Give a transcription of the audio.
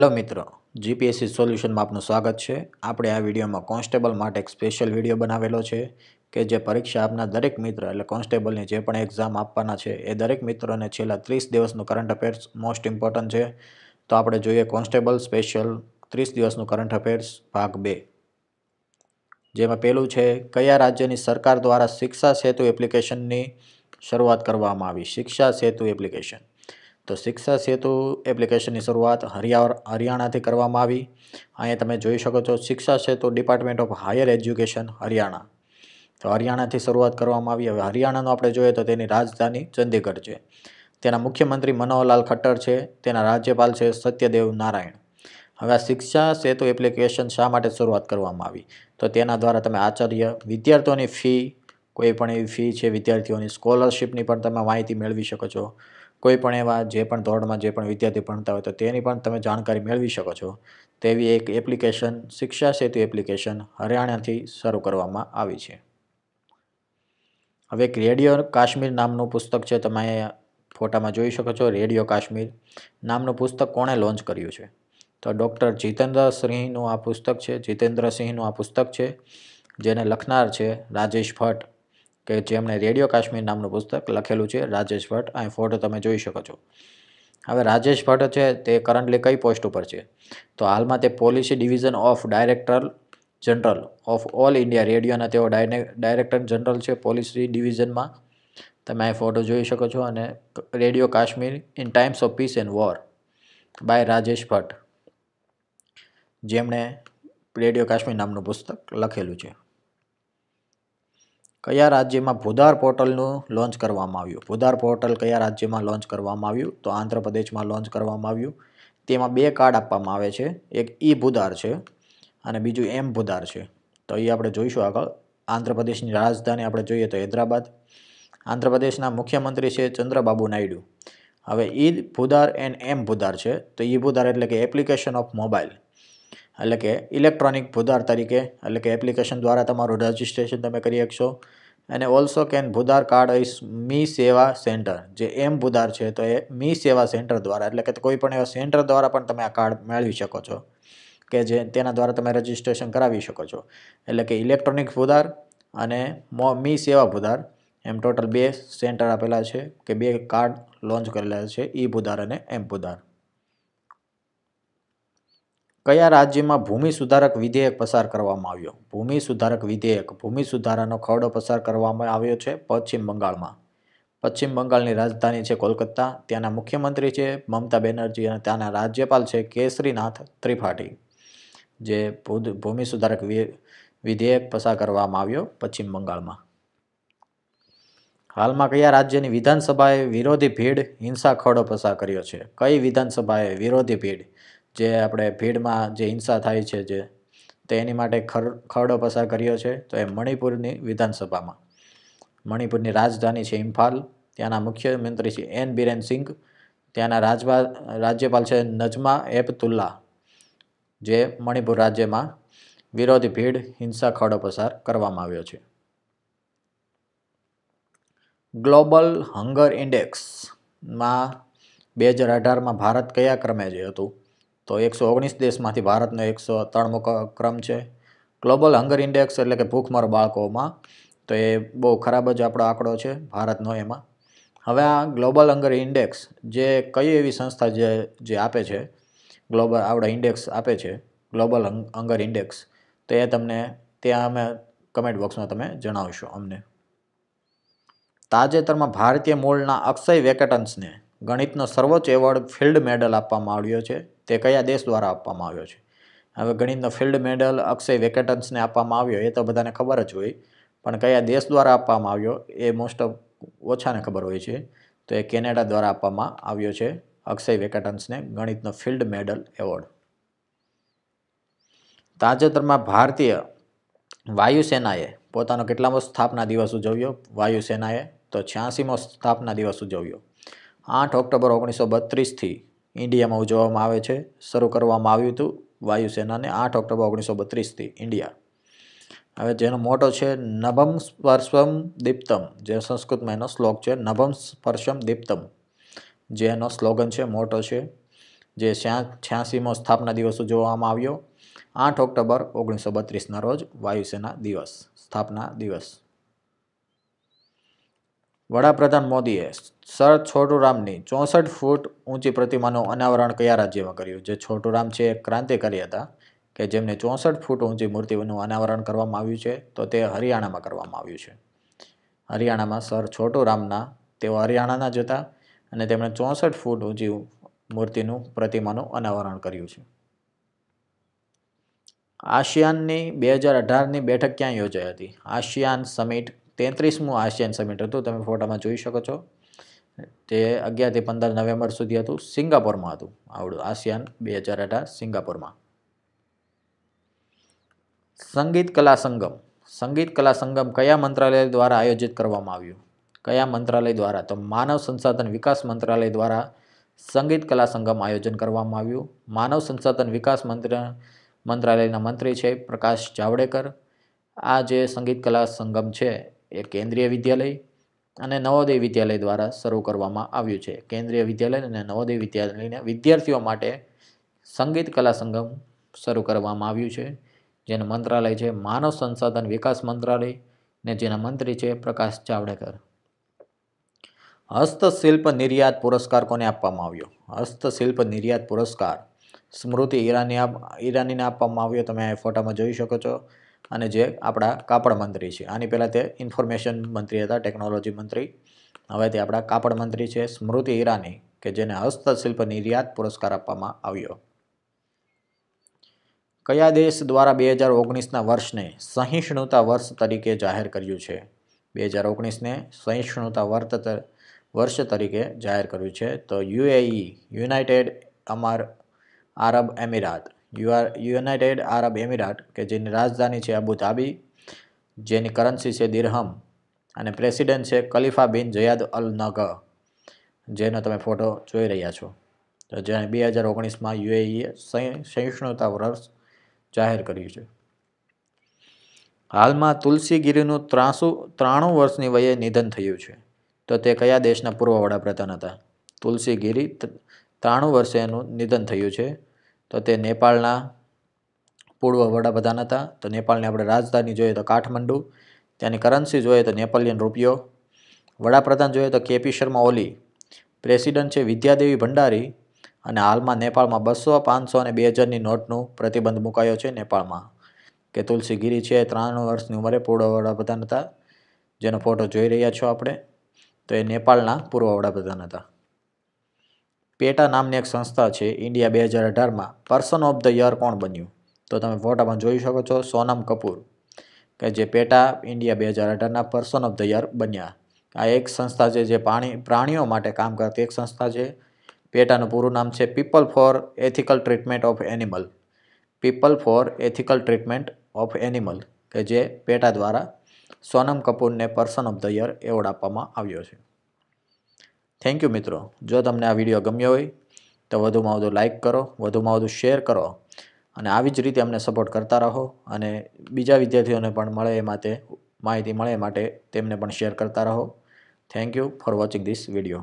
Hello મિત્રો GPSC સોલ્યુશનમાં આપનું સ્વાગત છે. આપણે આ વિડીયોમાં કોન્સ્ટેબલ માટે એક સ્પેશિયલ વીડિયો બનાવેલો છે કે જે પરીક્ષા આપના દરેક મિત્ર, એટલે કોન્સ્ટેબલની જે પણ એક્ઝામ આપવાના છે, એ દરેક મિત્રોને છેલ્લા ત્રીસ દિવસનું કરંટ અફેર્સ મોસ્ટ ઇમ્પોર્ટન્ટ છે. તો આપણે જોઈએ કોન્સ્ટેબલ સ્પેશિયલ ત્રીસ દિવસનું કરંટ અફેર્સ ભાગ બે. જેમાં પહેલું છે, કયા રાજ્યની સરકાર દ્વારા શિક્ષા સેતુ એપ્લિકેશનની શરૂઆત કરવામાં આવી? શિક્ષા સેતુ એપ્લિકેશન તો શિક્ષા સેતુ એપ્લિકેશનની શરૂઆત હરિયા હરિયાણાથી કરવામાં આવી. અહીંયા તમે જોઈ શકો છો Shiksha Setu department of higher education, Haryana. તો હરિયાણાથી શરૂઆત કરવામાં આવી. હવે હરિયાણાનું આપણે જોઈએ તો તેની રાજધાની ચંદીગઢ છે. તેના મુખ્યમંત્રી મનોહરલાલ ખટ્ટર છે. તેના રાજ્યપાલ છે સત્યદેવ નારાયણ. હવે આ શિક્ષા સેતુ એપ્લિકેશન શા માટે શરૂઆત કરવામાં આવી? તો તેના દ્વારા તમે આચાર્ય વિદ્યાર્થીઓની ફી, કોઈ પણ એવી ફી છે વિદ્યાર્થીઓની સ્કોલરશિપની પણ તમે માહિતી મેળવી શકો છો. કોઈ પણ એવા જે પણ ધોરણમાં જે પણ વિદ્યાર્થી ભણતા હોય તો તેની પણ તમે જાણકારી મેળવી શકો છો. તેવી એક એપ્લિકેશન, શિક્ષા સેતુ એપ્લિકેશન હરિયાણાથી શરૂ કરવામાં આવી છે. હવે એક રેડિયો કાશ્મીર નામનું પુસ્તક છે, તમે ફોટામાં જોઈ શકો છો. રેડિયો કાશ્મીર નામનું પુસ્તક કોણે લોન્ચ કર્યું છે? તો ડૉક્ટર જીતેન્દ્ર સિંહનું આ પુસ્તક છે. જીતેન્દ્ર સિંહનું આ પુસ્તક છે, જેને લખનાર છે રાજેશ ભટ્ટ. કે જેમણે રેડિયો કાશ્મીર નામનું પુસ્તક લખેલું છે, રાજેશ ભટ્ટ. અહીં ફોટો તમે જોઈ શકો છો. હવે રાજેશ ભટ્ટ છે તે કરન્ટલી કઈ પોસ્ટ ઉપર છે? તો હાલમાં તે policy division of director general of all India રેડિયોના તેઓ ડાયરેક્ટર જનરલ છે પોલિસી ડિવિઝનમાં તમે અહીં ફોટો જોઈ શકો છો અને radio Kashmir in times of peace and war by Rajesh Bhatt. જેમણે રેડિયો કાશ્મીર નામનું પુસ્તક લખેલું છે. કયા રાજ્યમાં ભુધાર પોર્ટલનું લોન્ચ કરવામાં આવ્યું? ભૂદાર પોર્ટલ કયા રાજ્યમાં લોન્ચ કરવામાં આવ્યું? તો આંધ્રપ્રદેશમાં લોન્ચ કરવામાં આવ્યું. તેમાં બે કાર્ડ આપવામાં આવે છે. એક ઈ ભુધાર છે અને બીજું એમ ભુધાર છે. તો એ આપણે જોઈશું આગળ. આંધ્રપ્રદેશની રાજધાની આપણે જોઈએ તો હૈદરાબાદ. આંધ્રપ્રદેશના મુખ્યમંત્રી છે ચંદ્રબાબુ નાયડુ. હવે ઈ ભુધાર એન્ડ એમ ભુધાર છે. તો ઈ ભુધાર એટલે કે એપ્લિકેશન ઓફ મોબાઈલ. એટલે કે ઇલેક્ટ્રોનિક ભુધાર તરીકે એટલે કે એપ્લિકેશન દ્વારા તમારું રજિસ્ટ્રેશન તમે કરી શકશો. અને ઓલ્સો કેન ભુદાર કાર્ડ ઇઝ મી સેવા સેન્ટર જે એમ ભુદાર છે, તો એ મી સેવા સેન્ટર દ્વારા, એટલે કે કોઈ પણ એવા સેન્ટર દ્વારા પણ તમે આ કાર્ડ મેળવી શકો છો. કે જે તેના દ્વારા તમે રજિસ્ટ્રેશન કરાવી શકો છો. એટલે કે ઇલેક્ટ્રોનિક ભુદાર અને મો મી સેવા ભુદાર એમ ટોટલ બે સેન્ટર આપેલા છે, કે બે કાર્ડ લોન્ચ કરેલા છે ઈ ભુદાર અને એમ ભૂદાર કયા રાજ્યમાં ભૂમિ સુધારક વિધેયક પસાર કરવામાં આવ્યો? ભૂમિ સુધારક વિધેયક, ભૂમિ સુધારાનો ખરડો પસાર કરવામાં આવ્યો છે પશ્ચિમ બંગાળમાં. પશ્ચિમ બંગાળની રાજધાની છે કોલકાતા, ત્યાંના મુખ્યમંત્રી છે મમતા બેનર્જી અને ત્યાંના રાજ્યપાલ છે કેસરીનાથ ત્રિપાઠી. જે ભૂમિ સુધારક વિધેયક પસાર કરવામાં આવ્યો પશ્ચિમ બંગાળમાં. હાલમાં કયા રાજ્યની વિધાનસભાએ વિરોધી ભીડ હિંસા ખરડો પસાર કર્યો છે? કઈ વિધાનસભાએ વિરોધી ભીડ? જે આપણે ભીડમાં જે હિંસા થાય છે જે, તે એની માટે ખર, ખરડો પસાર કર્યો છે, તો એ મણિપુરની વિધાનસભામાં. મણિપુરની રાજધાની છે ઇમ્ફાલ, ત્યાંના મુખ્યમંત્રી છે એન બિરેન સિંઘ, ત્યાંના રાજપા રાજ્યપાલ છે નજમા એપતુલ્લા જે મણિપુર રાજ્યમાં વિરોધી ભીડ, હિંસા, ખરડો પસાર કરવામાં આવ્યો છે. ગ્લોબલ હંગર ઇન્ડેક્સમાં બે હજાર અઢારમાં ભારત કયા ક્રમે જે હતું? તો એકસો ઓગણીસ દેશમાંથી ભારતનો એકસો ત્રણમો ક્રમ છે. ગ્લોબલ હંગર ઇન્ડેક્સ એટલે કે ભૂખમર બાળકોમાં, તો એ બહુ ખરાબ જ આપણો આંકડો છે ભારતનો એમાં. હવે આ ગ્લોબલ હંગર ઇન્ડેક્સ જે કઈ એવી સંસ્થા જે જે આપે છે ગ્લોબલ આવડા ઇન્ડેક્સ આપે છે ગ્લોબલ હંગર ઇન્ડેક્સ તો એ તમને ત્યાં અમે કમેન્ટ બોક્સમાં તમે જણાવશો અમને. તાજેતરમાં ભારતીય મૂળના અક્ષય વેકેટન્સને ગણિતનો સર્વોચ્ચ એવોર્ડ ફિલ્ડ મેડલ આપવામાં આવ્યો છે. તે કયા દેશ દ્વારા આપવામાં આવ્યો છે? હવે ગણિતનો ફિલ્ડ મેડલ, અક્ષય વેકેટન્સને આપવામાં આવ્યો, એ તો બધાને ખબર જ હોય. પણ કયા દેશ દ્વારા આપવામાં આવ્યો, એ મોસ્ટ ઓફ ઓછાને ખબર હોય છે. તો એ કેનેડા દ્વારા આપવામાં આવ્યો છે, અક્ષય વેકેટન્સને ગણિતનો ફિલ્ડ મેડલ એવોર્ડ. તાજેતરમાં ભારતીય વાયુસેનાએ પોતાનો કેટલામો સ્થાપના દિવસ ઉજવ્યો? વાયુસેનાએ તો છ્યાસીમો સ્થાપના દિવસ ઉજવ્યો. આઠ ઓક્ટોબર ઓગણીસો બત્રીસથી ઇન્ડિયામાં ઉજવવામાં આવે છે. શરૂ કરવામાં આવ્યું હતું વાયુસેનાને આઠ ઓક્ટોબર ઓગણીસો બત્રીસથી ઇન્ડિયા. હવે જેનો મોટો છે, નભમ સ્પર્શમ દીપ્તમ, જે સંસ્કૃતમાં એનો શ્લોક છે, નભમ સ્પર્શમ દીપ્તમ. જે એનો સ્લોગન છે, મોટો છે, જે છ્યાસીમો સ્થાપના દિવસ ઉજવવામાં આવ્યો. આઠ ઓક્ટોબર ઓગણીસો બત્રીસના રોજ વાયુસેના દિવસ, સ્થાપના દિવસ. વડાપ્રધાન મોદીએ સર છોટુરામની ચોસઠ ફૂટ ઊંચી પ્રતિમાનું અનાવરણ કયા રાજ્યમાં કર્યું? જે છોટુરામ છે ક્રાંતિકારી હતા કે જેમને ચોસઠ ફૂટ ઊંચી મૂર્તિનું અનાવરણ કરવામાં આવ્યું છે, તો તે હરિયાણામાં કરવામાં આવ્યું છે. હરિયાણામાં સર છોટુરામના, તેઓ હરિયાણાના જ હતા અને તેમણે ચોસઠ ફૂટ ઊંચી મૂર્તિનું પ્રતિમાનું અનાવરણ કર્યું છે. આસિયાનની બે હજાર અઢારની બેઠક ક્યાં યોજાઈ હતી? આસિયાન સમિટ તેત્રીસમું આસિયાન સમિટ હતું, તમે ફોટામાં જોઈ શકો છો. તે અગિયારથી પંદર નવેમ્બર સુધી હતું, સિંગાપોરમાં હતું, આવડું, આસિયાન બે હજાર અઢાર સિંગાપોરમાં. સંગીત કલા સંગમ, સંગીત કલા સંગમ કયા મંત્રાલય દ્વારા આયોજિત કરવામાં આવ્યું? કયા મંત્રાલય દ્વારા? તો માનવ સંસાધન વિકાસ મંત્રાલય દ્વારા સંગીત કલા સંગમ આયોજન કરવામાં આવ્યું. માનવ સંસાધન વિકાસ મંત્ર, મંત્રાલયના મંત્રી છે પ્રકાશ જાવડેકર. આ જે સંગીત કલા સંગમ છે એ કેન્દ્રીય વિદ્યાલય અને નવોદય વિદ્યાલય દ્વારા શરૂ કરવામાં આવ્યું છે. કેન્દ્રીય વિદ્યાલય અને નવોદય વિદ્યાલયના વિદ્યાર્થીઓ માટે સંગીત કલા સંગમ શરૂ કરવામાં આવ્યું છે, જેનું મંત્રાલય છે માનવ સંસાધન વિકાસ મંત્રાલય ને જેના મંત્રી છે પ્રકાશ જાવડેકર. હસ્તશિલ્પ નિર્યાત પુરસ્કાર કોને આપવામાં આવ્યો? હસ્તશિલ્પ નિર્યાત પુરસ્કાર સ્મૃતિ ઈરાની ઈરાનીને આપવામાં આવ્યો. તમે ફોટામાં જોઈ શકો છો. અને જે આપણા કાપડ મંત્રી છે. આની પહેલાં તે ઇન્ફોર્મેશન મંત્રી હતા, ટેકનોલોજી મંત્રી. હવે તે આપણા કાપડ મંત્રી છે, સ્મૃતિ ઈરાની, કે જેને હસ્તશિલ્પ નિર્યાત પુરસ્કાર આપવામાં આવ્યો. કયા દેશ દ્વારા બે હજાર ઓગણીસના વર્ષને સહિષ્ણુતા વર્ષ તરીકે જાહેર કર્યું છે? બે હજાર ઓગણીસને સહિષ્ણુતા વર્ત વર્ષ તરીકે જાહેર કર્યું છે. તો યુએઈ, યુનાઇટેડ અમાર Arab Emirates. United Arab Emirates, કે જેની રાજધાની છે અબુ ધાબી, જેની કરન્સી છે દિરહમ, અને પ્રેસિડેન્ટ છે ખલીફા બિન જયાદ અલ નગ જેનો તમે ફોટો જોઈ રહ્યા છો. તો જેણે બે હજાર ઓગણીસમાં યુએઈએ સહિષ્ણુતા વર્ષ જાહેર કર્યું છે. હાલમાં તુલસીગીરીનું ત્રાસું, ત્રાણું વર્ષની વયે નિધન થયું છે. તો તે કયા દેશના પૂર્વ વડાપ્રધાન હતા? તુલસીગીરી ત્રાણું વર્ષે એનું નિધન થયું છે. તો તે નેપાળના પૂર્વ વડાપ્રધાન હતા. તો નેપાળની આપણે રાજધાની જોઈએ તો કાઠમંડુ. ત્યાંની કરન્સી જોઈએ તો નેપાલિયન રૂપિયો. વડાપ્રધાન જોઈએ તો કેપી શર્મા ઓલી. પ્રેસિડન્ટ છે વિદ્યાદેવી ભંડારી. અને હાલમાં નેપાળમાં બસો પાંચસો અને બે હજારની નોટનું પ્રતિબંધ મુકાયો છે નેપાળમાં. કે તુલસીગીરી છે, ત્રાણું વર્ષની ઉંમરે પૂર્વ વડાપ્રધાન હતા. જેનો ફોટો જોઈ રહ્યા છો આપણે. તો એ નેપાળના પૂર્વ વડાપ્રધાન હતા. પેટા નામની એક સંસ્થા છે ઇન્ડિયા બે હજાર અઢારમાં. પર્સન ઓફ ધ યર કોણ બન્યું? તો તમે ફોટામાં જોઈ શકો છો સોનમ કપૂર, કે જે પેટા ઇન્ડિયા બે હજાર અઢારના પર્સન ઓફ ધ યર બન્યા. આ એક સંસ્થા છે જે પાણી, પ્રાણીઓ માટે કામ કરતી એક સંસ્થા છે. પેટાનું પૂરું નામ છે people for ethical treatment of animal people for ethical treatment of animal કે જે પેટા દ્વારા Sonam કપૂરને person of the year award આપવામાં આવ્યો છે. થેન્ક યુ મિત્રો. જો તમને આ વીડિયો ગમ્યો હોય, તો વધુમાં વધુ લાઇક કરો, વધુમાં વધુ શેર કરો અને આવી જ રીતે અમને સપોર્ટ કરતા રહો અને બીજા વિદ્યાર્થીઓને પણ મળે એ માટે, માહિતી મળે એ માટે તેમને પણ શેર કરતા રહો. Thank you for watching this video